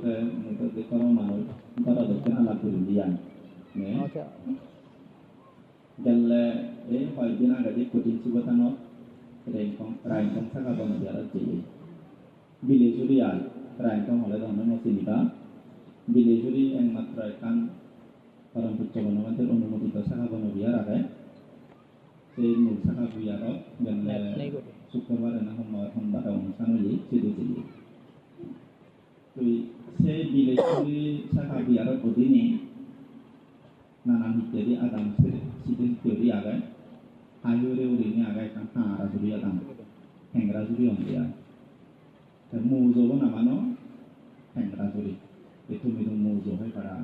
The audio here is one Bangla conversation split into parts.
ke ke ke karo mano karo do ke ala kuri dian ne আচ্ছা dalle e poi dina ga de kutin sibatano rain kong rain kong saka bono biara ji bile juri al rain kong hole dono no sinita bile juri একমাত্র একান পরম পুচ্চ বনবন্তের অনুমোদিত শাখা বন বিহার আগে সেই মূল শাখা বিহারত গেলে নেই করে শুক্রবার এনে সময় সোমবাৰে অনুষ্ঠান হৈ চিৰি চিৰি সেই বিলেশ্বৰী শাখা বিহাৰৰ অধীনে নানান ইত্যাদি আদাম সিদ্ধ ইত্যাদি আগায় হাইওৰে ওৰিনে আগায় এখন হাঁহৰা জুৰি আদাম হেংৰা জুৰি অন্দিয়া মৌজব নামানো হেংৰা জুৰি এইটো মিদুম মৌজ হৈ পাৰা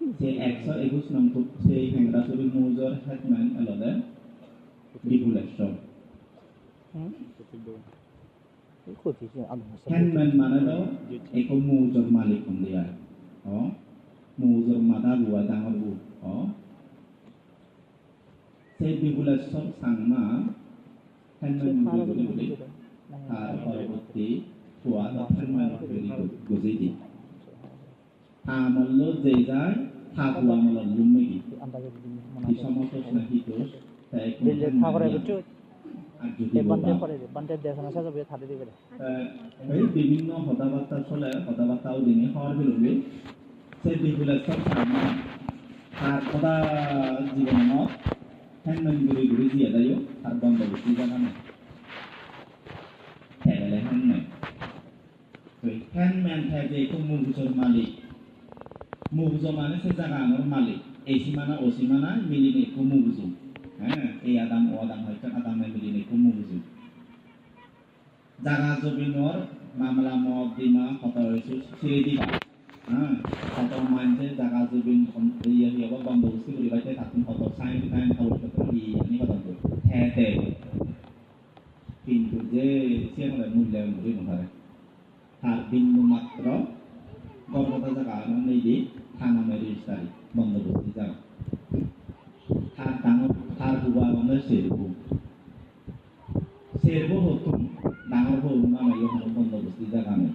সেই একশ একুশ নম্বর সেই হেংরা জুৰি মৌজৰ হেডমেন এলদে বিপুলেশ্বৰ হুম এই ক্ষতি সে আদম Handman mana daw? Eko muzor malik kung dia. Oh. Muzor mata gua dangar bu. Oh. Say bibulas sor sangma. Handman buli buli buli. Har পরবর্তী tua da handman buli gozidi. Amallo jejai থাকুয়া আমল লুমেগি আন্দাজে di সমস্ত স্নেহিত তাই বিভিন্ন কথাবার্তা চলে কথাবার্তাও দিনে হওয়ার বিলম্বে সেই দিকবিলাক চব সামনে তার কথা জীবনত হেনমেন ঘুরি ঘুরি দিয়ে দায়ো আর বন্দোবস্তি জানা নেই। হেলে হেনমেন তো হেনমেন থাকে একটু মুগুজর মালিক। মুগুজ মানে সে জায়গানোর মালিক। এই সীমানা ও সীমানা একটু মুগুজু হ্যাঁ এই আদাম ও আদাম হয়তো আদামে মিলিনে একটু মুগুজু জাগা জমিনৰ মামলা মকদিমা কত হয়েছে ছেড়ে দিবা হ্যাঁ কত মানছে জাগা জমিন ইয়ে ইয়ে বা বন্দোবস্তি করে বাইতে থাকুন কত সাইন টাইম খাওয়ার ক্ষেত্রে ই আমি কথা বল। হ্যাঁ দে কিন্তু যে, সে মানে মূল্যায়ন করে নহারে তার বিন্দু মাত্র গর্ভতা জায়গা নেই দি থানা রেজিস্টারি বন্দোবস্তি জায়গা তার ডাঙর, তার হুবা মানে সেরকম ডাঙৰ সৰু নাম আহিব সময় বন্দোবস্তি জাগা নাই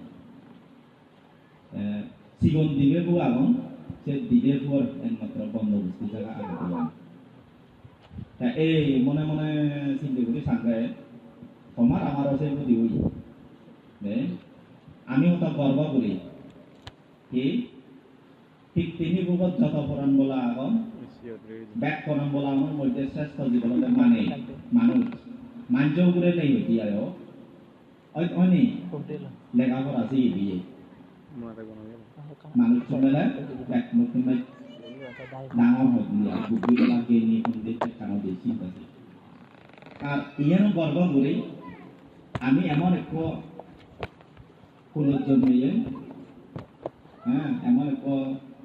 চিগন দিবে বু আগন সে দিবে বুয়ার একমাত্র বন্দোবস্তি জাগা আগে দিলাম তা এই মনে মনে চিন্তা করি সাংগায় তোমার আমার আছে বুদ্ধি হই নে আমিও তা গর্ব করি। কি? ঠিক তিনি বুকত যত পরাণ বলা আগন ব্যাক পরাণ বলা আমার মধ্যে শ্রেষ্ঠ জীবনতে মানে মানুষ মাঞ্জও করে নেই হইতি আয় ওই অনি কোনটেল লেখাপড়া আছে দিয়ে মানুষ চলে এক নতুন ডাঙৰ হওক দিয়া বুদ্ধি লাগে নি সন্দেহ কারণ বেশি আছে আর ইয়ানো গর্ব করে আমি এমন এক ফুলের জন্মিয়ে হ্যাঁ এমন এক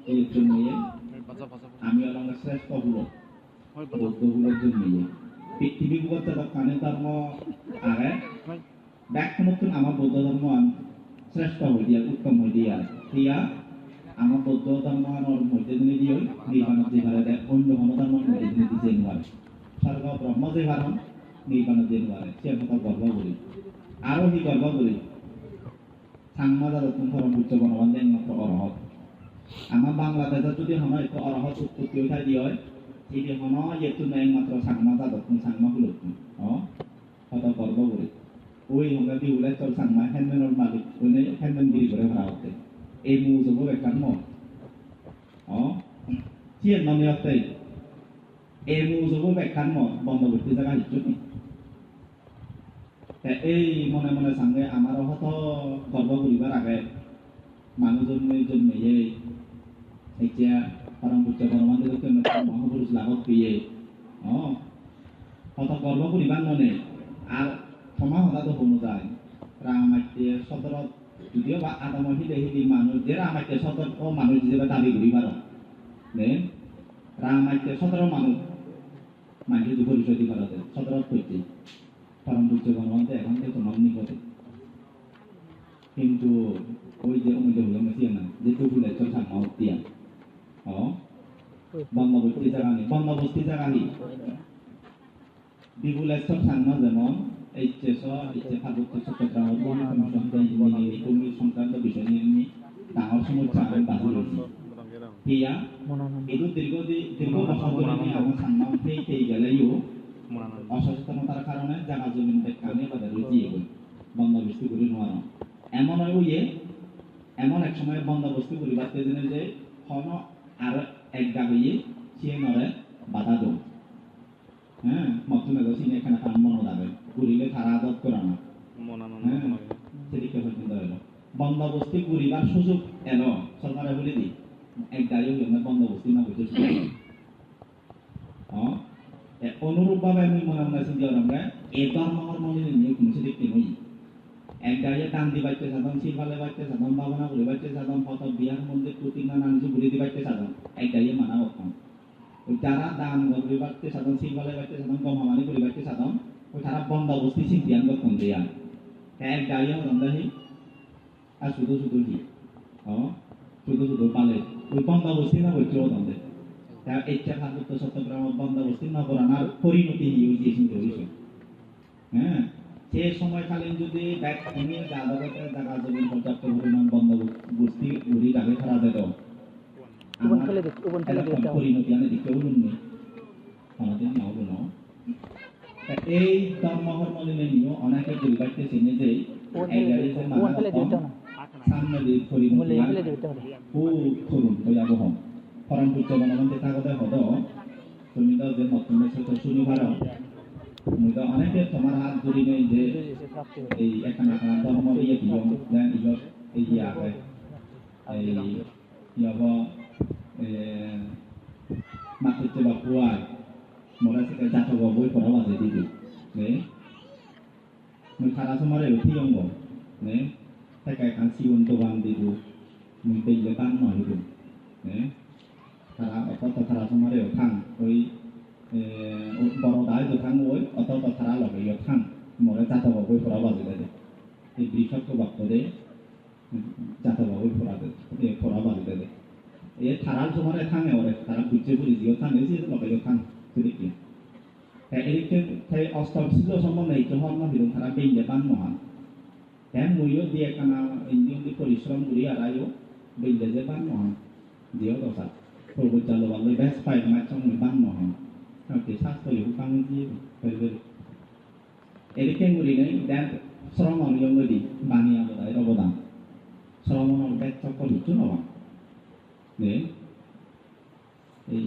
এই জন্মিয়ে আমি অলঙ্গ শ্রেষ্ঠ ফুলের জন্মিয়ে পৃথিবী বুকত কানে ধর্ম আগে ব্যাখ্যানতুন আমার বৌদ্ধ ধর্ম শ্রেষ্ঠ হয়ে দিয়া, উত্তম হয়ে দিয়া দিয়া আমার বৌদ্ধ ধর্ম আমার মধ্যে দিনে দিয়ে। নির্বাণ যে ভারে দেয় অন্য কোনো ধর্ম মধ্যে দিনে দিতে নোৱাৰে। স্বর্গ ব্রহ্ম যে ভারণ নির্বাণ যে নোৱাৰে। সে কথা গর্ব করি আরও সি গর্ব করি সাংমা যাদতুন ধর্ম উচ্চ বনবান একমাত্র অরহত আমার বাংলাদেশত যদি একটু অরহত উৎপত্তি উঠাই দিয়ে হয় যদি হন ইয়েতো একমাত্র সাংমা যাদতুন সাংমা কুলতুন অ কত গর্ব করি ওই হঙ্গা বিহুলে চল সাংমা হেনমেনৰ মালিক ওনে হেনমেন গিরি করে ভাড়াতে এই মু যাব বেকার ন অ চিয়েন মানে অতে এই মু যাব বেকার ন বন্দোবস্তি জায়গা হিচু নি এই মনে মনে সাংগে আমার হত গর্ব করিবার আগে মানুষ জন্মে জন্মে এই এতিয়া পরম পুত্র পরমানন্দ মহাপুরুষ লাভত পেয়ে অ হত গর্ব করিবার ননে আর ক্ষমা হতাতো হনো যায়। রামাইতে সদরত, যদিও বা আদামৰ হিলে হিলি মানুহ যে ৰামাইতে সদর ও মানুহ যে দাবি করি পাৰ নে ৰামাইতে সদর মানুহ মানুহ যদি পরিচয় দি পারতে সদরত করতে পরম পূজ্য ভগবন্তে এখন থেকে তোমার নিকটে কিন্তু ওই যে অমূল্য হলো মেসি না যে টুকুলে চল সামা দিয়া। ও বন্দোবস্তি জায়গা নেই বন্দোবস্তি জায়গা বিপুলেশ্বর সাংমা যেমন এইচএস এইচএস ভাগবত চট্টগ্রাম সংক্রান্ত বিষয় নিয়ে হিয়া আমি সেই সেই গেলেও জাগা জমিন বাদে রয়েছে বন্দোবস্ত করে এমন হয় ইয়ে এমন এক সময় বন্দোবস্ত করি দিনে যে হন আর এক গাবিয়ে সে নরে বাধা দো হ্যাঁ মতো নেগো সিনে এখানে কাম মনে যাবে করিলে তারা আদত করা না। হ্যাঁ সেদিকে পর্যন্ত এলো বন্দোবস্তি করিবার সুযোগ এলো। সরকারে বলে দি। এক গাড়ি হইলে বন্দোবস্তি না বুঝে অনুরূপভাবে আমি মনে মনে যে আমরা এবার আমার মনে নিয়ে কোনো সেদিক নই। এক গাড়ি টান দি বাইতে সাধন সিলভালে বাইতে সাধন ভাবনা বলে বাইতে সাধন ফটো বিয়ার মধ্যে প্রতিজ্ঞা না নিজে বলে দি বাইতে সাধন গাড়ি মানা ওই যারা দান করে বাইতে সাধন সিলভালে বাইতে সাধন, গমামানি করে বাইতে সাধন, ওই তারা বন্দোবস্তি চিন্তিয়ান করতেন দেয়া। এক গাড়ি রন্দাহি আর শুধু শুধু হি। 어 শুধু শুধু পালে। ওই বন্দোবস্তি না বলছে ওদের তা ইচ্ছা খাদ্য শতগ্রাম বন্দোবস্তি নগরানার পরিণতি হয়েছে চিন্তা হয়েছে হ্যাঁ? সে সময়কালীন যদি ব্যাগ ভেঙে আদালতে দেখা যাবে পর্যাপ্ত পরিমাণ বন্দোবস্তি যেত ওপেন ফেলে দিচ্ছি পরিণতি আনে দিকে বলুন নি আমাদের নাও বলো এই দমহর মলিনে নিয়েও অনেকে দুর্ভাগ্যে চিনে যে মানা সামনে দিয়ে পরিণতি তরুণ ভয়াবহ ফরান পুত্র থাকতে হদ তুমি তো যে নতুন সেটা শুনি ভার মুই তো অনেকে তোমার হাত ধরি নেই যে প্রাপ্তি এই এখানে এখানে ধর্ম ইয়ে দিও দেন ইয় এই যে আগে এই ইয়ব মাতৃত্ব বা পুয়াই মরা থেকে জাতক বই পড়া বাজে দিবি নে মুই খারা সমারে উঠি অঙ্গ নে থেকে কান সিউন তো বান দিবু মুই বেইলে বান নহিবু নে তারা অত তারা সমারে থাং ওই বড় দায় বড়দায় যথান ওই অত কথারা লগে যথান মরে জাতা বাবুই ফোরা বাজে দেবে এই বিষক্য বাক্যরে জাতা বাবুই ফোরা ফোরা বাজে দেবে এ তারা তোমার এখানে ওরে তারা বুঝছে বুঝি দিও থানে যে লগে যথান তুই কি এদিকে তাই অস্তর ছিল সম্বন্ধে এই যখন না বিরুদ্ধ তারা বেইলে বান মহান হ্যাঁ মইও দিয়ে কানা ইন্ডিয়ান পরিশ্রম করি আর আইও বেইলে যে বান মহান দিও দশা প্রভু চালো বাল্য ব্যাস পাই না বান মহান nanti sastra upangi berber এদিকে মুড়ি নাই দেন শ্রম নিয়ম দি বাণী আবদায় অবদান শ্রম ব্যাগ চক্কর হচ্ছে নবা এই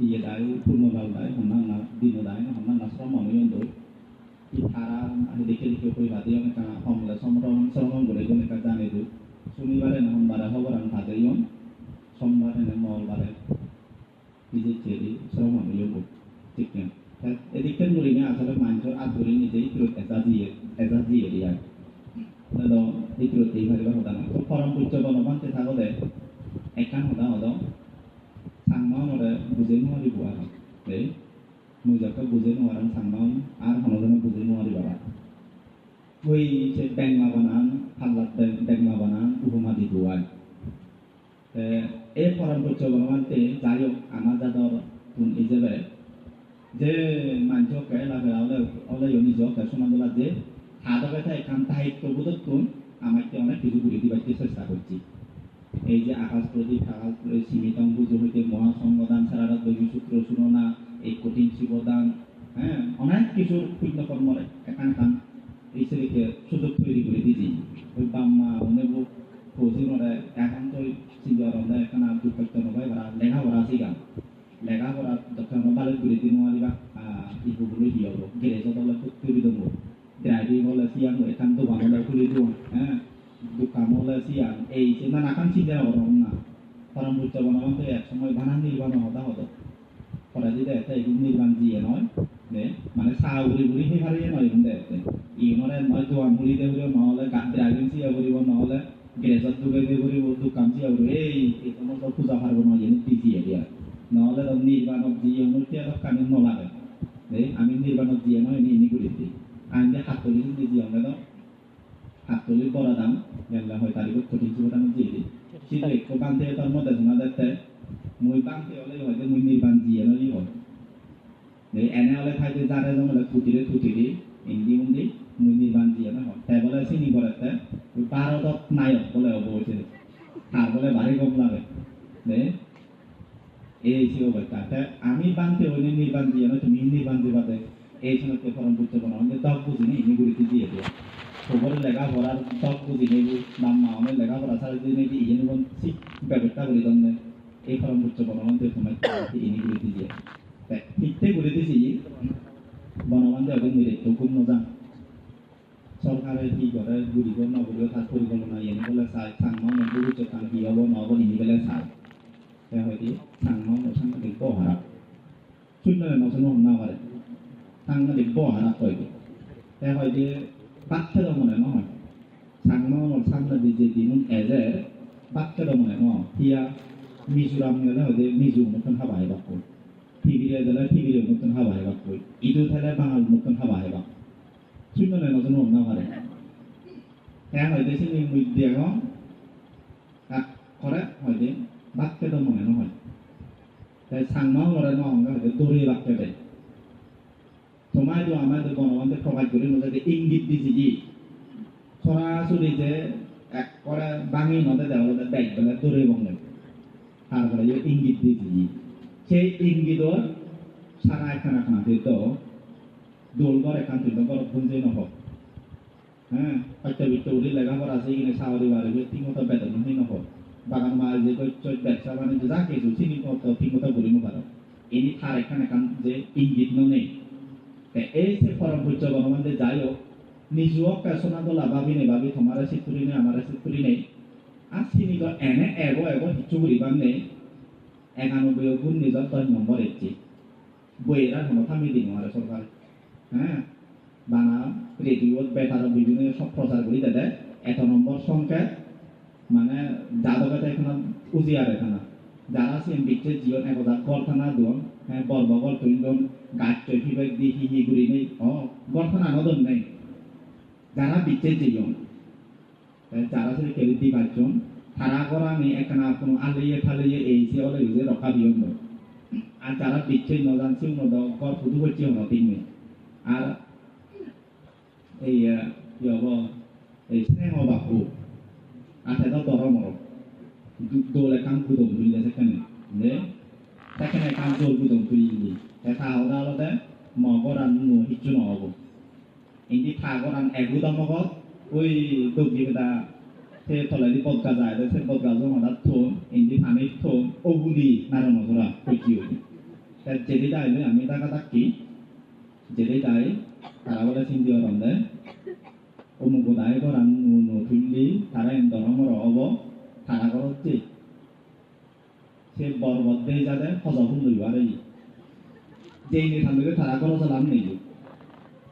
ইয়ে দায় পূর্ণবাল দায় হান্না না দিন দায় হান্না না শ্রম নিয়ম দই কি খারা আমি দেখে দেখে কই বাদে আমি কানা হমলে শ্রম শ্রম করে কোন একটা জানে দু শনিবারে না সোমবারে হবার আমি ভাদেই সোমবারে না মঙ্গলবারে নিজের চেয়ে শ্রম নিয়ম করছে ঠিক না এদিকটার মূলিনে আসলে মানুষের আদরে নিজেই ইতিরত এজাজিয়ে এজাজিয়ে দিয়া তাদ ইতিরত এইভাবে হদা না তো পরম পূজ্য বনবান্তে থাকলে একান হদা হদ সাংমাউনরে বুঝে নোয়ারি বুয়া হয় মুজাকে বুঝে নোয়ারান সাংমাউন আর হনজনে বুঝে নোয়ারি বাবা ওই যে ব্যাংমা বানান হাল্লাত ব্যাংমা বানান উপমাদি বুয়ায় এই পরম পূজ্য বনবান্তে যাই হোক আমার যাদর কোন হিসেবে যে মানসকে লাগে ওলে ওলে নিজকে সমান দোলা যে হাতকে তাই কাম সাহিত্য বোধক তুন আমাকে অনেক কিছু ঘুরে দিবাইতে চেষ্টা করছি। এই যে আকাশ প্রদীপ আকাশ প্রদীপ, সীমিতং পুজো হইতে মহাসংগদান সারা দৈবী সূত্র শুননা এই কঠিন শিবদান হ্যাঁ অনেক কিছুর পুণ্য কর্মরে একান কান, এই ছেলেকে সুযোগ তৈরি করে দিয়েছি ওই বাম্মা অনেক ফৌজিনরে একান্ত চিন্তা রন্ধা এখানে দুঃখ নবাই ভরা লেখাপড়া শিখা লেখাপড়া দক্ষিণ ভালো করে দিন মারিবা ইগুলো হিয়াব গেরেজ দলে তৈরি দেবো ড্রাইভিং হলে সিয়াং এখান তো বাংলা খুলে দিব হ্যাঁ দোকান হলে সিয়াং এই যে নানাখান চিন্তা করলাম না কারণ বুঝতে বানাবান তো এক সময় বানান নির্বাণ হতা হতো পরে যদি একটা এগুলো নির্বাণ দিয়ে নয় নে মানে চাহ উৰি উৰি সেই ভালেই নয় ইমান দে ইহঁতে মই দোকান মুড়ি দে ফুৰিব নহ'লে গান ড্ৰাইভিং চিয়া ফুৰিব নহ'লে গেৰেজত যোগাই দে ফুৰিব দোকান চিয়া ফুৰিব এই এইখনৰ তো পূজা পাৰ্বণ হয় পিজি দিয়া নহ'লে নিৰ্বাণক যি অনুমতি অলপ কানে নলাগে। এই আমি নিৰ্বাণক দিয়ে নহয় এনে এনে কৰি দি আন যে সাতচল্লিছ কেজি হ'লে ন সাতচল্লিছ বৰা দাম জানিলা হয় তাৰিখত কঠিন চুবত আমি দিয়ে দিই সি লক্ষ্য কান্তি তাৰ মতে জনা যাতে মই কান্তি হ'লে হয় যে মই নিৰ্বাণ দিয়ে নহয় হয় এনে হ'লে ঠাইতে যাৰে জমলে কুটিৰে কুটিৰে ইন্দি উন্দি মই নিৰ্বাণ দিয়ে নহয়। তাই বোলে চিনি পৰে তাই ভাৰতত নায়ক বোলে হ'ব কৈছে তাৰ বলে ভাৰী গম লাগে এই ছিল ব্যাপার তা আমি বানতে হইলে নির্বাণ দিয়ে না তুমি নির্বাণ দিবাতে এই সময় ফরম করতে পারো আমাদের দক বুঝিনি ইনি গুড়িতে দিয়ে দিয়ে খবর লেখাপড়ার দক বুঝিনি নাম মামে লেখাপড়া ছাড়া দিয়ে নাকি ইয়ে নিবন ঠিক ব্যাপারটা বলে দেন এই ফরম করতে পারো আমাদের সময় ইনি গুড়িতে দিয়ে ঠিকতে গুড়িতেছি বনবান্ধে এখন মিলে তো খুব মজা সরকারে কি করে? গুড়িব নগরীয় খাত পরিকল্পনা, এনে বলে চাই সাংমা নগরী চোখান কি হব? নহব ইনি বেলে চাই তে হয়তো সাংমা নসাং দিক বহারা শূন্য নসন না পারে সাংমা দিক বহারা কইবে তে হয়তো বাচ্চা মনে নহয় সাংমা নসাং দি যে দিন এজে বাচ্চা মনে ন হিয়া মিজোরাম গেলে হয়তো মিজো মতন হাবাই বাকো টিভিরে গেলে টিভির মতন হাবাই বাকো ইদু থালে বাঙাল মতন হাবাই বাকো শূন্য নসন না পারে হ্যাঁ হয়তো সে মিডিয়া করে হয়তো বাক্যটা মনে নহয় তাই সাংমাও মরে নহঙ্গা হয়তো দৌড়ে বাক্য দেয় তোমায় তো আমাদের গণমানতে প্রকাশ করে মধ্যে ইঙ্গিত দিছি কি সরাসরি যে এক করে বাঙি নদে দেওয়া দেখ বেলা দৌড়ে বঙ্গে তারপরে যে ইঙ্গিত দিছি সেই ইঙ্গিতর সারা একখানা খানা দিত দোল করে এখান থেকে বড় বুঝে নহব হ্যাঁ হয়তো বিত্ত উঠি লেখাপড়া আছে কিনে সাওয়ারি বাড়ি ঠিক মতো বেতন নহব বাগান মাল যে ব্যবসা বাণিজ্য, যা কিছু, চিনি মতো ঠিক মতো বলি নপারো এনি থার এখানে কাম যে ইঙ্গিত নেই। এই সে ফরম বুঝছ গণমান্তে যাই হোক নিজুও পেছনা দলা ভাবি নে ভাবি তোমার চিতুরি নে আমার চিতুরি নেই। আর চিনি এনে এগো এগো হিচু করিবার নেই। একানব্বই গুণ নিজৰ দশ নম্বৰ এটি। বইয়েরা ক্ষমতা মিলি নোৱাৰে চৰকাৰে হ্যাঁ? বানা রেডিওত, বেতারত, বিভিন্ন সব প্রচার করি, দাদা। এত নম্বর সংখ্যা মানে যাদবতা এখানে উজিয়ার এখানে যারা সিএম বিচ্ছে জিয়ন একদা গলখানা দন হ্যাঁ বর্ব গল তুলন গাছ চৈফি বেগ দি হি হি গুড়ি নেই। ও গলখানা নদন নেই। যারা বিচ্ছে জিয়ন যারা সে কেলি দি বাচ্চন তারা করা নেই এখানে কোনো আলিয়ে ফালিয়ে এই সে হলে ইউজে রক্ষা বিয়ন আর যারা বিচ্ছে নজানছি নদ গর ফুটু হচ্ছে নতিং আর এই হব, এই স্নেহ বাহু। আঠাইটা দর মরম দোলে কাম গুদম তুলিলে সেখানে যে সেখানে কাম দোল গুদম তুলিলি দেখা হওয়া আলাদা মগরান হিচু নহব। ইন্দি থাগরান এগুদা মগত ওই দগি বেদা সে তলাদি বদগা যায় সে বদগা জমাদা থোন ইন্দি ফানি থোন ওগুলি নারা মজরা কইছি ওই যেদি দাইলে আমি দাগা দাকি যেদি দাই তারা বলে চিন্তি রন্দে অমুক দায় করান নু নু তুললি তারা এন দরমর হব তারা করতে সে বড় বদ্ধে যাদের হজা ফুল লইব আর এই যেই নি থামবে তারা করো চালাম নেই।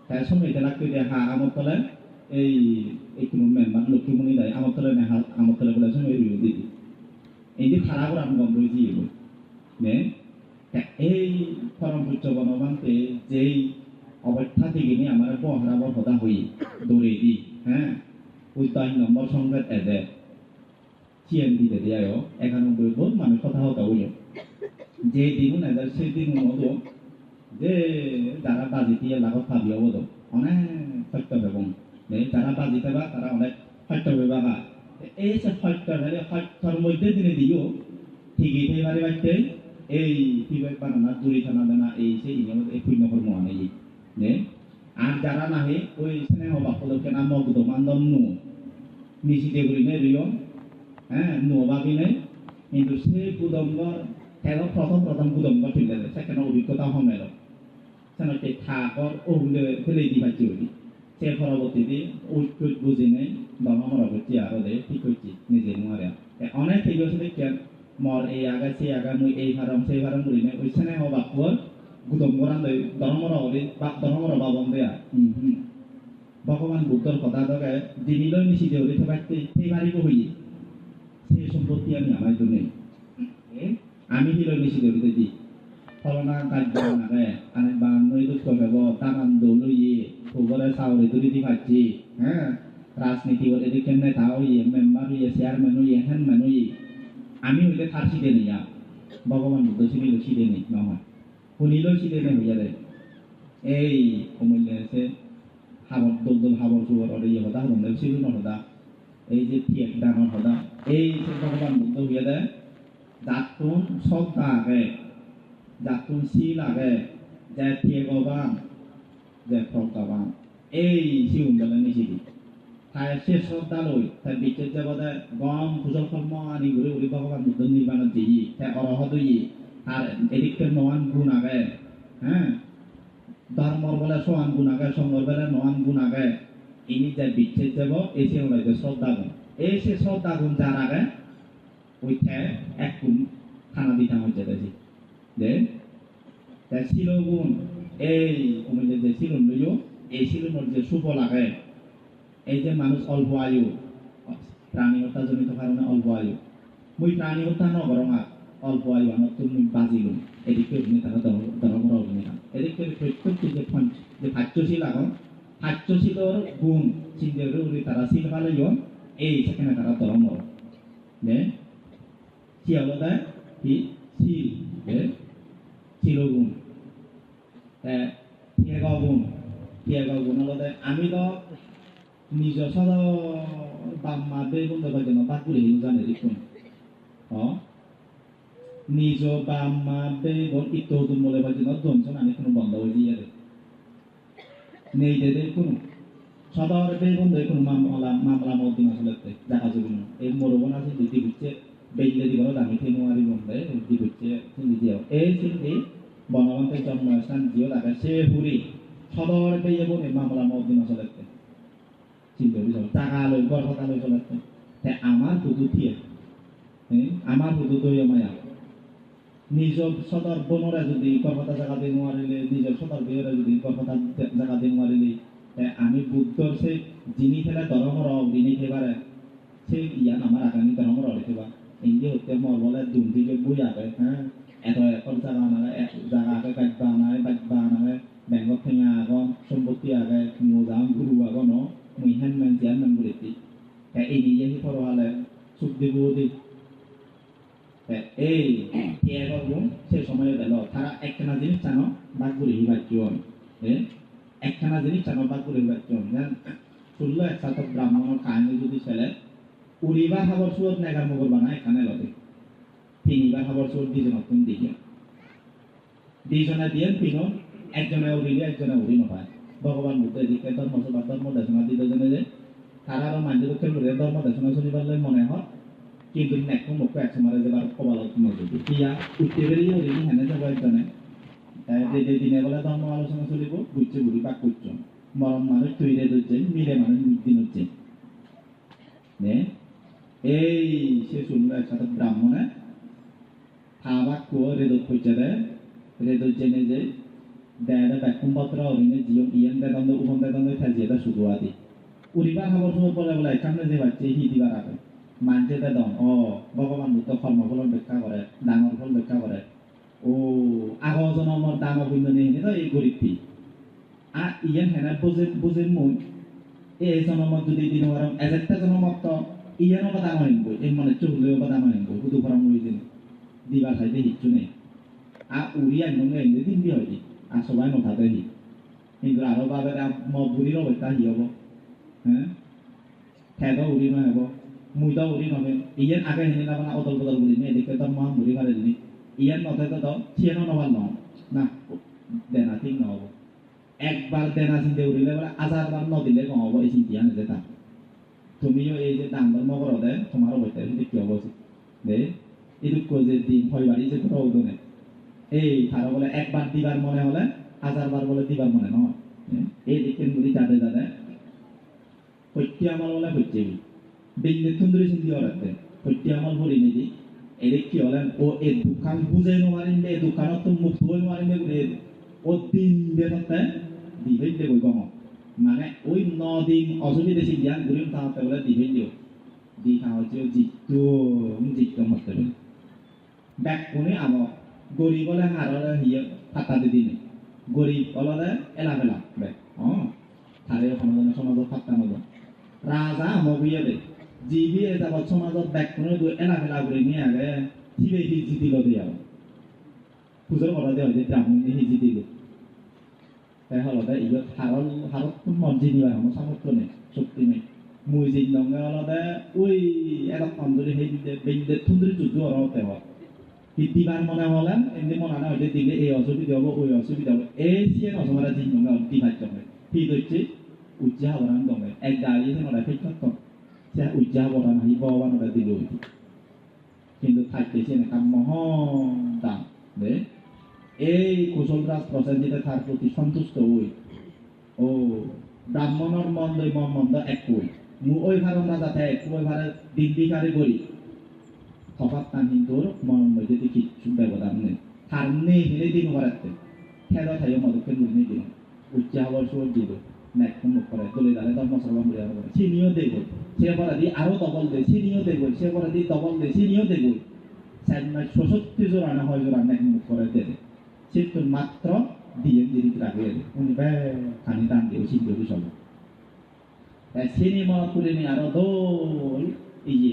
তাই সময় এটা রাখতে দিয়ে হা, আমার তলে এই কোনো মেম্বার লক্ষ্মীমণি দেয় আমার তলে নেহা, আমার তলে বলে সময় রিউ দিদি। এই যে খারাপ করে আমি গম করেছি নে এই পরমপুচ্চ বনবান্তে যেই অবস্থা থেকে নিয়ে আমার বহারাবর হতা হই, দৌড়ে দি হ্যাঁ? ওই তাই নম্বর এদে। চিএম দিতে দেয় একানব্বই বহুত মানুষ কথা হতা হইল। যে দিন এদের, সেই দিন মতো, যে যারা বাজি দিয়ে লাগত ভাবি হব অনেক সত্য এবং যারা বাজি দেবা, তারা অনেক সত্য বিভাগা এই যে সত্য সত্যর মধ্যে দিনে দিও, ঠিকই বাড়ি বাড়িতে, এই কিবা বানানা, দূরে থানা দানা এই সেই এই পুণ্য কর্ম নে? আর যারা নাহে, ওই স্নেহ বাপলকে নাম মগদ মান্দম নু। নিশিতে করি নে রিয় হ্যাঁ নো ভাবি নে। কিন্তু সেই কুদম্ব তেল প্রথম প্রথম কুদম্ব তুলে সেখানে অভিজ্ঞতা হমেল সেনাকে থাকর ওগুলো ফেলে দি পাচ্ছি ওই সে পরবর্তীতে ঐক্য বুঝি নেই বাবা মরবর্তী আরও দে, ঠিক হয়েছি নিজে নোয়ারে অনেক ঠিক আছে দেখছেন মর এই আগা, সেই আগা, মুই এই ভারম, সেই ভারম করি নে। ওই স্নেহ বাপুর গুদম করান দে ধর্মর হলে বা ধর্মর বাবন দেয়া। ভগবান বুদ্ধর কথা দকে দিনিলৈ নিচি দেউলে থাকতে সেই বাড়িব হইয়ে সেই সম্পত্তি আমি আমার জন্য আমি হিলৈ নিচি দেউলে দি ফলনা কার্য নাগে আনে বা নই দুঃখ বেব তামান দৌলইয়ে খবরে সাউরে তুলি দি পাচ্ছি হ্যাঁ? রাজনীতি বলে দিকে নেতা হইয়ে মেম্বার হইয়ে চেয়ারম্যান হইয়ে হ্যান্ডম্যান হইয়ে আমি হইলে থার সিদে নিয়া ভগবান বুদ্ধ ছিল সিদে নেই নহয় সিদে নেই হইয়া দেয়। এই অমূল্য আছে হাবর দল হাবর চুবর অরে ইয়ে হদা হদা সিলু নহদা এই যে থিয়েক ডাঙর হদা, এই ভগবান বুদ্ধ হইয়া দেয়। যাতুন শ্রদ্ধা আগে যাতুন শিল আগে যে থিয়েগবান যে প্রজ্ঞাবান এই সি উন্ডলে নিশিদি তাই সে শ্রদ্ধা লই তাই বিচের যে বোধে গম কুশল কর্ম আনি ঘুরে ঘুরে ভগবান বুদ্ধ নির্বাণত দিই তাই অরহ দই আর এদিকে নয়ান গুণ আগে হ্যাঁ? ধর্মর বলে সোয়ান গুণ আগে সঙ্গর বেলে নয়ান গুণ আগে ইনি যে বিচ্ছেদ যাব এই সে হলো যে শ্রদ্ধা গুণ। এই সে শ্রদ্ধা গুণ যার আগে ওইটা এক গুণ খানা দিতাম হচ্ছে দেখি যে তা ছিল গুণ, এই কমিলে যে ছিল লইও এই শিলুনের যে সুফল লাগে এই যে মানুষ অল্প আয়ু, প্রাণী হত্যা জনিত কারণে অল্প আয়ু। মুই প্রাণী হত্যা নগরঙা অল্প আয়ু, আমার তো মুই বাজিলুম এদিকে তুমি তারা ধর্ম অগ্নি এদিকে প্রত্যেকটি যে পঞ্চ যে ভাজ্যশীল এখন ভাজ্যশীলর গুণ। চিন্তার উনি তারা শিল পালাইও এই সেখানে তারা ধর্ম নে কি হলো দেয় কি? শিল নে শিল গুণ। থিয়েগা গুণ? থিয়েগা গুণ হলো দেয় আমি তো নিজস্ব বাম্মা বে বন্ধ করে না তা করে জানে দেখুন 어 নিজ বাম্মা বে বল ইতো দুন বলে বাজি না দনজন আমি কোনো বন্ধ হয়ে দিয়ে নেই দে দে কোনো সদর বে বন্ধ কোনো মামলা মামলা মধ্যে আসলে দেখা যাবে না এই মরবন আছে দিদি হচ্ছে বেইলে দিবার দামি থেকে নোয়ারি বন্ধে দি হচ্ছে চিন্দি দিও এই চিন্দি বনবন্তের জন্মস্থান জিও লাগে সে হুরি সদর বে বনে মামলা মধ্যে আসলে চিন্তা করি টাকা ঘর কথা লই চলে আমার হুদু থিয়ে আমার হুদু দই মায়া নিজ সদর বনরা যদি কর্মতা জায়গা দিয়ে নোৱাৰিলে নিজৰ সদর বিহরে যদি কর্মতা জায়গা দিয়ে নোৱাৰিলে আমি বুদ্ধর সে যিনি ফেলে ধর্মর অগ্নি ফেবারে সে ইয়ান আমার আগামী অড়ে ফেবা এনকে হতে মর বলে দুম দিকে বই আগে হ্যাঁ? এত একর জায়গা নাগে জায়গা আগে কাটবা নাগে কাটবা নাগে বেংক ঠেঙা আগন সম্পত্তি আগে মোজাম গুরু আগন muy hen men jian men buliti ka ini ye hi poro এই এগর গুণ সে সময় দিল তারা একখানা জিনিস জানো বাঘগুলি হিবাচ্যন একখানা জিনিস জানো বাঘগুলি হিবাচ্যন শুনলো একসাথে ব্রাহ্মণের কাহিনী যদি ছেলে উড়িবা খাবার সুরত নেগার মগর বানা এখানে লদে তিনিবার খাবার সুরত দিছে নতুন দিকে দুইজনে দিয়ে পিনো একজনে উড়িলে একজনে উড়ি নপায় ভগবান বুদ্ধ এদিকে ধর্মসভা ধর্ম দেশনা দিদজনে যে তারা আরও মানুষকে লড়ে ধর্ম দেশনা শুনিবার মনে হয় কিন্তু নেকো মুখে এক সময় যে বার কবালত মজুদি ইয়া উঠতে বেরিয়ে হলি হেনে যাব একজনে যে যে দিনে বলে ধর্ম আলোচনা চলিব বুঝছে বুড়ি পাক করছ মরম মানুষ তৈরি হচ্ছে মিলে মানুষ দিন হচ্ছে নে এই সে শুনলো একসাথে ব্রাহ্মণে খাবার কুয়ো রেদত হইছে রে রেদত জেনে যে দেয়ালে বেকুম পত্র জিও ইয়েন বেদন্দ উমন বেদন্দ এটা শুধু আদি উড়িবা খাবার সময় বলে বলে এখানে যে বাচ্চা হি দিবার আগে মানছে বেদন ও ভগবান বুদ্ধ কর্মফলন ব্যাখ্যা করে ডাঙর ফল ব্যাখ্যা করে ও, আগৰ জনমৰ ডাঙৰ বিন্দনী হিনে তো এই গরিবটি আর ইয়েন হেনা বুজে বুজে মুই, এই জনমত যদি দিন ওরম এজেক্টা জনমত তো ইয়েন কথা ডাঙৰ হিনব এই মানে চুহলে কথা ডাঙৰ হিনব সুদু পৰা মুই দিন দিবা চাইতে হিচ্ছু নেই আর উড়ি একদম এনে দিন দি হয় আর সবাই নথাতে হি কিন্তু আরও বাবে মজবুরির অবস্থা হি হব? হ্যাঁ খেদ উড়ি নহব মুইটা উড়ি নবে ইয়ান আগে হিনে না মানে অদল বদল বলি নে এদিকে তো মহা মুড়ি মারে দিনি ইয়ান নথে তো তো চিয়ানো নবাল ন না দেনা ঠিক নহব। একবার দেনা চিন্তে উড়িলে বলে হাজার বার নদিলে নহব, এই চিন্তিয়া নেদে তা তুমিও এই যে দান ধর্ম করো দে তোমার অবস্থা কিন্তু কি হব দে কৈ যে দিন হয় বাড়ি যে কোথাও ওদনে এই তারা বলে একবার দিবার মনে হলে হাজার বার বলে দিবার মনে নয় এই দিকে নদী যাতে যাতে সত্যি আমার বলে হচ্ছে আমার ভরি নিদি এদিক কি হলেন ও এই দোকান বুঝে নোৱাৰিম দে দোকানত তো মুখ ধুই নোৱাৰিম দে বোলে ও দিন বেরতে দিবেন দে গৈ গম মানে ওই ন দিন অসুবিধা চিন্তিয়া ঘুরিম তাহতে বলে, দিবেন দিও দি খাওয়াচ্ছে জিতু জিতু মতে বলে ব্যাক কোনে আমার গরিব হলে হারলে হিয়ে ফাটা দি দিনে। গরিব হলে এলাবেলা বে অ তাৰে সমাজনে সমাজত ফাটা নজৰ ৰাজা আমবিয়ে দে যিবি এটা সমাজত কোনে গৈ এলাবেলা কৰি নিয়ে আগে। সিবে সি জিতি লদি আৰু। পূজাৰ কথা দিয়া হয় ব্ৰাহ্মণে সি জিতি দিয়ে তাই হলতে ইয়ত হারল হারত মন জিনিবা আমার সামর্থ্য নেই শক্তি নেই em đọc còn rồi hay bị bệnh để thun rồi chút rồi rồi tao হিদ্দিবার মনে হলেন এমনি মনে না হইলে দিলে এই অসুবিধা হব ওই অসুবিধা হব। এই সিয়ে নসমারা জিন নঙ্গা দিবার জন্য ঠিক হচ্ছে উজ্জা হবরান দমে এক দাঁড়িয়ে নড়া ঠিক সে উজ্জা হবরান হাই দিল কিন্তু থাকতেছে না মহন দাম নে এই কুশল রাজ প্রসেনজিতে তার প্রতি সন্তুষ্ট হই ও ব্রাহ্মণর মন্দ মন মন্দ একই মু ওই ভারত না যাতে এক ওই ভারে দিন বিকারে করি তফাৎ কিন্তু মনের মধ্যে দেখি ব্যবধান নেই তার নেই হেলে দিন করাতে খেলা থাইও মদকে নুনে দিন উচ্চা হওয়ার দিল মুখ করে তুলে দাঁড়ে ধর্ম সর্বম হয়ে যাবে চিনিও দেব সে অপরাধী আরও ডবল দে চিনিও দেব সে অপরাধী ডবল দে চিনিও দেব সাইড মাই ষষট্টি জোড়া না হয় জোড়া নেক মুখ করে দেবে। সে তো মাত্র দিয়ে দিদি রাখবে। উনি বে খানি দান দিয়ে চিন্তা সব মনত করে নিয়ে আরও দোল, এই যে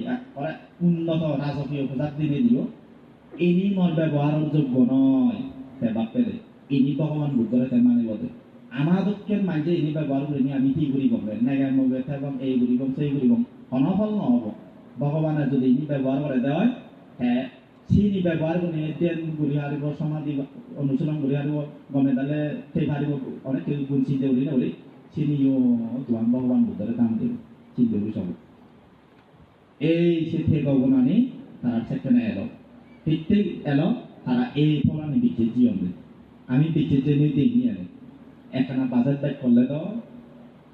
উন্নত রাজকীয় প্রজাত দিও। ইনি মন ব্যবহারের যোগ্য নয় বাপেরে। ইনি ভগবান বুদ্ধরে মানে বলে আমাদকের মাঝে ইনি ব্যবহার করিনি আমি কি করি বলবে নেগার মগে এবং এই করিব সেই করিব ফলাফল নহব। ভগবানের যদি ইনি ব্যবহার করে দেয় হ্যাঁ চিনি ব্যবহার করে দেন ঘুরি হারিব, সমাধি অনুশীলন ঘুরি হারিব, গমে তাহলে সেই হারিব, অনেক গুণ চিন্তা করি না বলি চিনিও তোমার ভগবান বুদ্ধরে দাম দেব চিন্তা করি সব। এই সিদ্ধে গগনানি, তারা সেখানে এলো। ফিরতে এলো, তারা এই ফলানি বিচ্ছে জিয়ন আমি বিচ্ছে নই দেখি এনে একখানা বাজার ব্যাগ করলে তো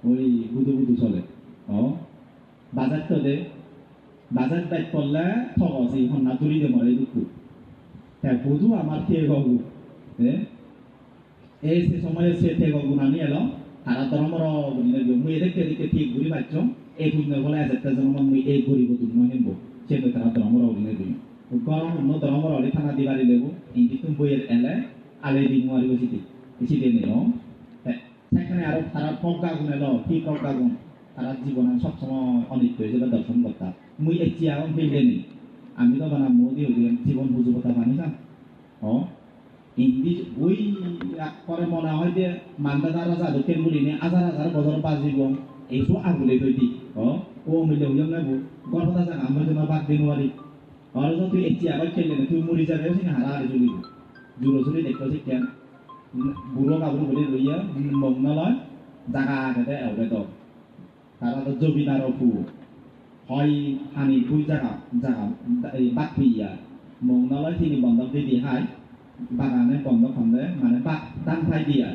ওই গুদু গুদু চলে। ও? বাজার তো দে। বাজার ব্যাগ করলে ঠগ আছে হন্না তুলি দে মরে দুঃখু। তা বুধু আমার থেকে গগু। এই সে সময়ে সে থেকে গগুনানি এলো। তারা ধর্মর মুই এদিকে এদিকে ঠিক ঘুরি পাচ্ছ এই বুঝনে বলে আছে তা যেন মুই এই গরিব দুঃখ হেনব সে তো তারা ধর্মর অভিনয় দিই গরম অন্য ধর্মর অলি থানা দিবারি লেবু। ইন্দি তুমি বইয়ের এলে আলে দি মুয়ারি বসিতে। এসি দে নিও সেখানে আরও তারা প্রজ্ঞা গুণ এলো, কি প্রজ্ঞা গুণ তারা জীবনে সবসময় অনিত্য হিসেবে দর্শন করতা। মুই এচিয়া ফেললে নেই আমি তো বানা মোদি হইলাম জীবন বুঝু কথা বানি না। ও ইংলিশ ওই করে মনে হয় যে মান্দা দ্বারা যাদু কেন বলি নে হাজার হাজার বছর বাজিব এইসব আগুলে তৈ দি। অ? ও মিলে হইলাম না গর্ভতা জানা আমরা যেন বাদ দিন ওয়ারি আর তুই এটি আবার খেললে না? তুই মরি যাবে হারা হারে চলিব জুড়ো চুরি দেখতে শিখেন বুড়ো কাবুল বলে লইয়া মগ নলয় জাগা আগেতে এওবে তো তারা তো জবিনার ফু হয় হানি দুই জাগা জাগা, এই বাক পিয়া মগ নলয় তিনি বন্ধক দিদি হাই বাগানে বন্ধ খন্দে মানে বাক দান ফাই দিয়া।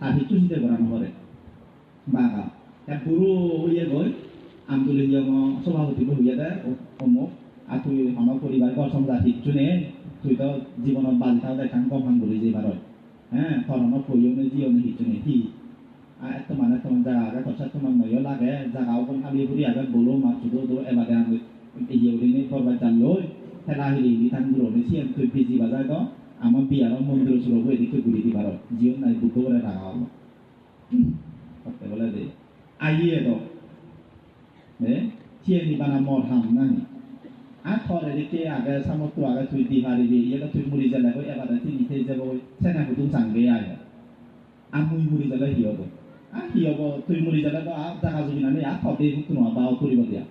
হাতি চুষিতে করানো করে বাগা। এক পুরো ইয়ে গই আমতুলি ইয়ং সভাপতি হইয়া দে অমুক। আর তুই আমার পরিবার ঘর সংসার ঠিকছু নে তুই তো জীবনত বালিটাও দেখান কম ঘুরি যে বারয় হ্যাঁ ফলনত পইও নে জিও নে হিচু নে কি আর এত মানে তোমার জায়গা কথা তোমার নয় লাগে জায়গাও কোন খালি ঘুরি আগে বলো মাছ শুধু তো এবারে আমি ইয়ে উঠে নে করবার জানলো খেলা হিলি হিলি থানগুলো নে সিয়ান তুই বিজি বাজায় তো আমার বিয়ার মন্দির ছিল হয়ে দিকে ঘুরি দিবার জিও নাই বুদ্ধ করে টাকা হলো করতে বলে দে আইয়ে তো 네 tieni bana mor ham nani a thore de ke aga samotu aga tui di hari di ye tui muri jala ko eba da ti ni te jabo sena ku tung sang ge ya ya a mui muri jala hiyo do a hiyo bo tui muri jala ko a jaga jubi nani a thode ku kuno ba o turi bo dia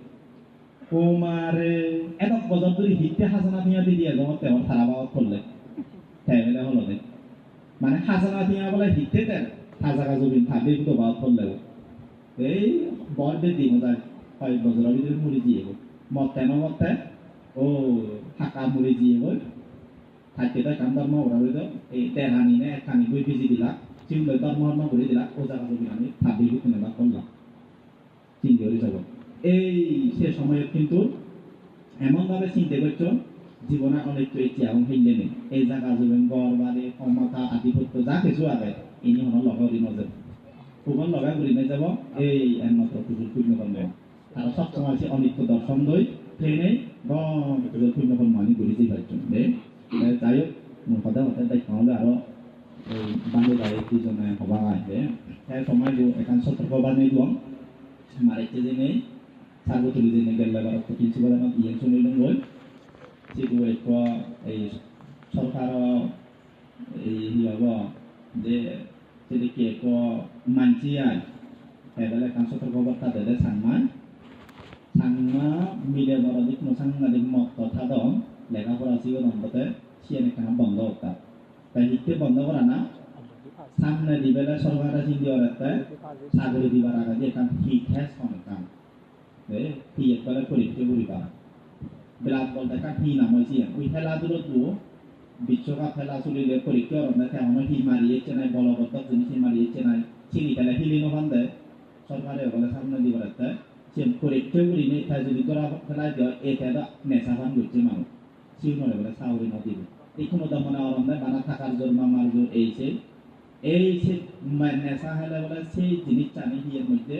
ও মারে এত বছর ধরে হিতে হাসানা দিয়া দি দিয়া জমা তেমন আওয়াজ করলে তাই বলে হলো দে মানে হাসানা দিয়া বলে হিতে দেন হাজারা জমিন থাকবে তো বাদ করলে এই বড় দিন যায় হয় বজরা ভিতরে মুড়ি দিয়ে মতে ন মতে ও হাকা মুড়ি দিয়ে গো থাকতে তাই কাম ধর্ম ওরা হইতো এই তেহানি নে একখানি দুই কেজি দিলা চিউলে ধর্ম ধর্ম করে দিলা, ও জায়গা জমি আমি ভাবি কিনে বা করলাম চিন্তা করে যাব। এই সে সময়ে কিন্তু এমনভাবে চিন্তা করছ জীবনে অনেক ইচ্ছা এবং হিন্দে নেই। এই জায়গা জমি গড় বাড়ি ক্ষমতা আধিপত্য, যা কিছু আগে ইনি হল দিন যাব। কোমল লগাই ঘূৰি নাযাব এই একমাত্ৰ সুযোগ শূন্য কৰ্ম তারা সবসময় সে অনিত্য দর্শন দই ট্রেনে শূন্য কর্ম আমি ঘুরে যেতে পারছি দে মোৰ সদায় সদায় তাই আৰু এই বান্ধি বাঢ়ি দুজনে সভা আহে সেই সময় দিওঁ এখন সতৰ্কবাদ নিদিওঁ মাৰিছে যেনে চাগু তুলি যেনে গেলে বাৰু প্ৰিন্সিপাল আমাক ইয়ে শুনিলোঁ গৈ যিটো একো এই চৰকাৰৰ এই সি হ'ব যে มีเรียนบริษัทโมชั่งนาดิมอกต่อท่าดองแหล่งอาวุธอาชีพของประเทศเชียร์ในการบังโลกกับแต่ที่เก็บบังโลกนะ সামনে দিবে না সরকার ইন্ডিয়া রাখতে সাগরে দিবার আগে যে কাম ঠিক হ্যাস অনেক কাম। ঠিক একবারে পরীক্ষা করিবা। বিলাত বলতে কাম ঠিক নাম হয়েছি ওই খেলাধুলো তো বিশ্বকাপ খেলা চলিলে পরীক্ষা অরণ্য তেমন হি মারিয়েছে নাই বলবদ্ধ জিনিস মারিয়েছে নাই। চিনি খেলে হিলি নহন দেয় সরকারে বলে সামনে দিবার রাখতে সে পরীক্ষা করি নেই তাই যদি তোরা খেলা দিও এ খেলা নেশা ভান করছে মানুষ সিউ নরে বলে সাউরি নদীবে এই কোনো দমনে অরণ্য বানা থাকার জোর মামার জোর এই সে নেশা হলে বলে সেই জিনিস টানি হিয়ের মধ্যে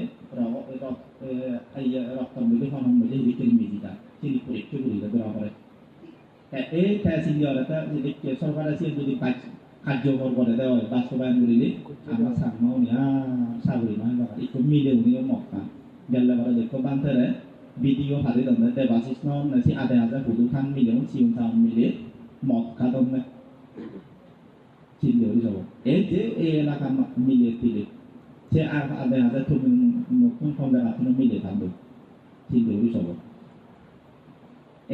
রক্তের মধ্যে হনম মধ্যে হিবিকের মেজিটা চিনি করি ধরা পড়ে এই তেসিং দিওয়াটা যদি সরকার আছে যদি কার্যকর করে দেওয়া হয় বাস্তবায়ন করিলে আমরা সামনে নিয়া সাগরি নয় বাবা মিলে উনি মক্কা গেলে বলে দেখো বান্তারে ভিডিও হাতে দন্দে দেবাশিস নন নাসি আদে আদে হুদু খান মিলে সিউন খান মিলে মক্কা দন্দে চিন্তা যাব এই যে এই এলাকা মিলে তিলে সে আদে আদে তুমি সন্ধ্যা রাখুন মিলে থাকবে চিন্তা যাব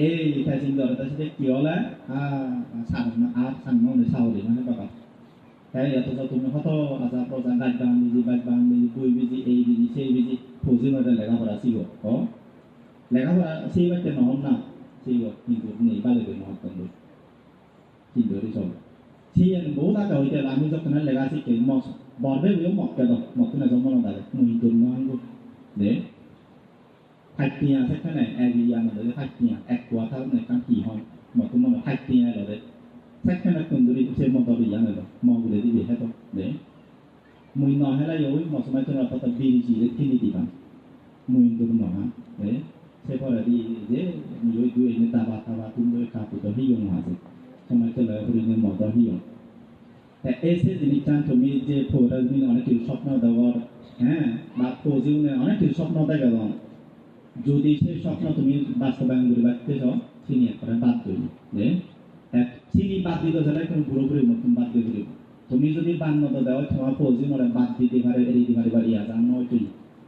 এই তাই দরে তাই কিয়লা আ সান আ সান মনে সাউরি মানে বাবা তাই এত তো তুমি কত আজা প্রজা গাছ বাং বিজি বাজ বাং বিজি বই বিজি এই বিজি সেই busy 보증을 내가보다 시고 어? 내가보다 시할 때는 없나 시고 인도 네 발레도 먹었던 거 인도를 좀 시에는 뭐다 저희 때 라면 접근을 내가 시게 뭐 뭐를 왜 먹게도 먹기나 정말 나래 뭐 인도는 한국 네 hạch tia thế cái này area mà đấy hạch tia aqua thao này căng kỳ hòn mà cũng mà hạch tia rồi đấy thế cái này cần đối với xem một tàu bị giang này rồi. Mong cái đấy đi về hết thôi, để. হন মতো মনে হাইটিয়া লরে সেখানে কুন্দুরি সে মতো বিয়া নে মগুলে দিবি হেতো নে মুই ন হেলা ইউ মসময় তোরা পতা বিরি জি কিনি দিবান মুই দুর ন হা নে সে পরে দি যে ইউ দুই নে তাবা তাবা তুমি কাপু তো হিয়ং হাসে সময় তোরা হরিনে মত হিয়ং তা এসে জিনিসটা তুমি যে ফোরা তুমি অনেক কিছু স্বপ্ন দেওয়ার হ্যাঁ বা ফৌজিউনে অনেক কিছু স্বপ্ন দেখা দাও যদি সেই স্বপ্ন তুমি বাস্তবায়ন করে রাখতে চাও তুমি যদি বান মতো দেওয়া তোমার ফৌজি মনে বাদ দিতে পারে এড়ি দিতে পারে বা ইয়া জান নয় তুই।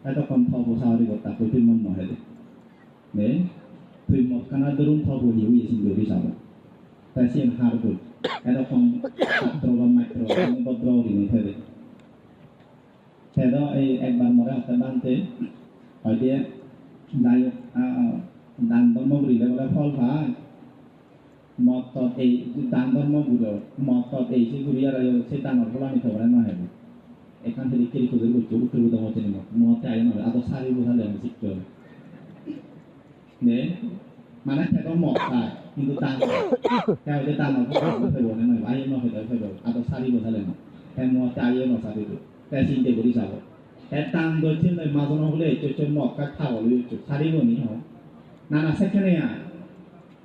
এতক্ষণ থব সাহারি করতা তুই তুই মন নহে দে। তুই মত কানা দরুন থব হিউ ইসিন দরি যাব তাই সে হার করি এরকম ছাত্র বা মাত্র ভদ্র ঋণী ফেলে সেটা এই একবার মরে হাতে বানতে হয়তো যাই দান ধর্ম বলে ফল পায়। মত এই দান ধর্ম ঘুরো মত এই সে ঘুরিয়া সে দানের ফল আমি খবরে না হেবো এখান থেকে কেরি খুঁজে করছে উত্তর বুধ মতে নিব মত চাই না আদৌ সারি বোঝালে আমি শিখতে হবে নে মানে সেটা মত খায় কিন্তু দান যে দানৰ ফল ফেব নে নহয় আহি নফেদ ফেব আদৌ সারি বোঝালে না হ্যাঁ মত চাই নসারিটো তাই চিন্তা কৰি যাব এটান দৈছিল মাজন হলে চৈত্য মক্কা খাবলৈ সারিবনি হয় না না সেখানে আয়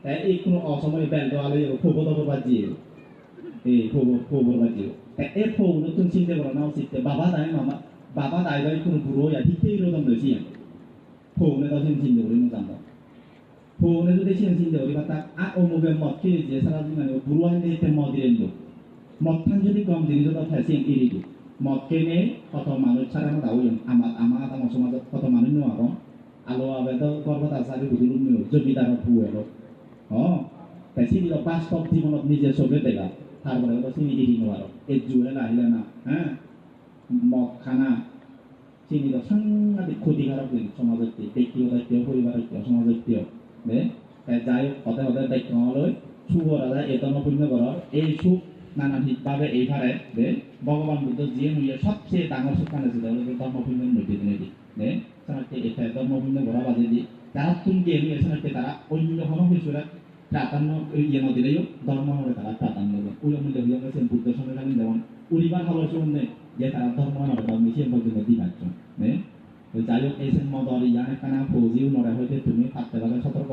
এই কোনো অসময় ব্যান্ড আলো খবর বাজিয়ে এই খবর খবর বাজিয়ে এই খবর নতুন চিন্তা করা না উচিত বাবা দায় মামা বাবা দায় দায় কোনো বুড়ো ইয়া ঠিক সেই রকম রয়েছি খবর তখন চিন্তা করি জানো খবর যদি চিন্তা করি বা তাক আ অমুকে মদ খেয়ে যে সারা দিন বুড়ো আইন দিতে মদ দিলেন মদ খান যদি কম জিনিস ফ্যাসিং এড়িয়ে দিই মদ কেনে কত মানুষ ছাড়া তাও আমার আমার আমার সমাজত কত মানুষ নোয়ার আলো আবেদ গর্ভত আচারি বুধুল জমিদারত ভুয়েল অ তাই চিনি বাস্তব জীবনত নিজে চবে দেখা তারপরে তো চিনি এড়ি নোয়ার এই জুয়ে লাহিলে না হ্যাঁ? মদ খানা চিনি তো সাংঘাতিক ক্ষতিকারক সমাজের ব্যক্তিগত দায়িত্ব পরিবারের সমাজের দে তাই যাই হতে হতে দায়িত্ব নহলৈ চুবৰ আদায় এতন পূর্ণ করার। এই সুখ নানাবিধভাৱে এইফালে যে ভগৱান বুদ্ধ যিয়ে মূল্য সবচেয়ে সুখান আছে তেওঁলোকে ধৰ্মপূৰ্ণ নৈতিক নীতি যে চানাতে এটা ধর্মপূর্ণ ঘোরা বাজে দিয়ে যারা তুমি এমনি চানাতে তারা অন্য কোনো কিছুরা প্রাধান্য ইয়ে নদিলেও ধর্ম হলে তারা প্রাধান্য দেবে ওই মূল্য হয়ে গেছে বুদ্ধ সংবিধানে যেমন পরিবার হলো শুনে যে তারা ধর্ম নড়ে বা মিশিয়ে পর্যন্ত দিবাচ্ছ নে? যাই হোক, এই মদর ইয়ান এখানে ফৌজিও নড়ে হইতে তুমি থাকতে পারে সতর্ক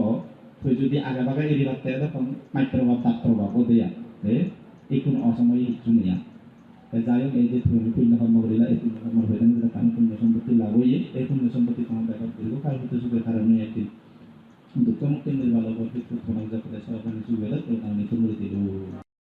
তুই যদি আগে ভাগে এড়ি রাখতে তখন মাইক্রোভাব পাত্রভাব দেয়া এই কোনো অসময়ে কিছু নেই যাই হোক, এই যে তুমি পুণ্য কর্ম করিলা, এই পুণ্য কর্ম হইলে যেটা আমি পুণ্য সম্পত্তি লাভ হইয়ে, এই পুণ্য সম্পত্তি তোমার ব্যাপার কার হতে সুখের কারণে একদিন দুঃখ মুক্তি নির্বাল করতে তোমার যাতে সরকারি সুবিধা এই কারণে তুমি দিল